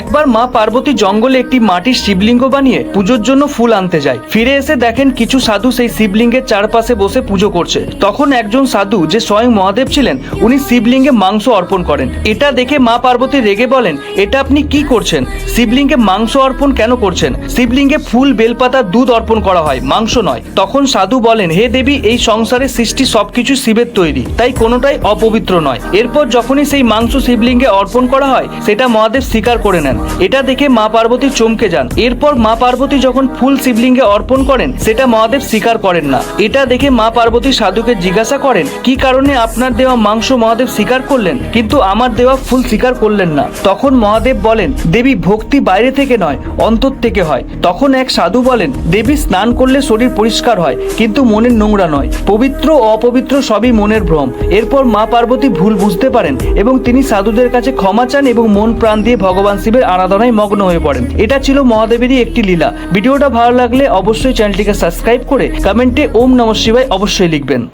একবার মা পার্বতী জঙ্গলে একটি মাটির শিবলিঙ্গ বানিয়ে পুজোর জন্য ফুল আনতে যায়। ফিরে এসে দেখেন কিছু সাধু সেই শিবলিঙ্গের চারপাশে বসে পুজো করছে। তখন একজন সাধু যে স্বয়ং মহাদেব ছিলেন, উনি শিবলিঙ্গে মাংস অর্পণ করেন। এটা দেখে মা পার্বতী রেগে বলেন, এটা আপনি কি করছেন? শিবলিঙ্গে মাংস অর্পণ কেন করছেন? শিবলিঙ্গে ফুল, বেলপাতা, দুধ অর্পণ করা হয়, মাংস নয়। তখন সাধু বলেন, হে দেবী, এই সংসারে সৃষ্টি সবকিছু শিবের তৈরি, তাই কোনোটাই অপবিত্র নয়। এরপর যখনই সেই মাংস শিবলিঙ্গে অর্পণ করা হয়, সেটা মহাদেব স্বীকার করে নেন। এটা দেখে মা পার্বতী চমকে যান। এরপর মা পার্বতী যখন ফুল শিবলিঙ্গে অর্পণ করেন, সেটা মহাদেব স্বীকার করেন না। এটা দেখে মা পার্বতী সাধুকে জিজ্ঞাসা করেন, কি কারণে আপনার দেওয়া মাংস মহাদেব স্বীকার করলেন? কিন্তু আমার দেওয়া ফুল স্বীকার করলেন না। তখন মহাদেব বলেন, দেবী ভক্তি বাইরে থেকে নয়, অন্তর থেকে হয়। তখন এক সাধু বলেন, দেবী স্নান করলে শরীর পরিষ্কার হয়, কিন্তু মনের নোংরা নয়। পবিত্র ও অপবিত্র সবই মনের ভ্রম। এরপর মা পার্বতী ভুল বুঝতে পারেন এবং তিনি সাধুদের কাছে ক্ষমা চান এবং মন প্রাণ দিয়ে ভগবান শিবের আরাধনায় মগ্ন হয়ে পড়েন। এটা ছিল মহাদেবেরই একটি লীলা। ভিডিওটা ভালো লাগলে অবশ্যই চ্যানেলটিকে সাবস্ক্রাইব করে কমেন্টে ওম নম শিবায় অবশ্যই লিখবেন।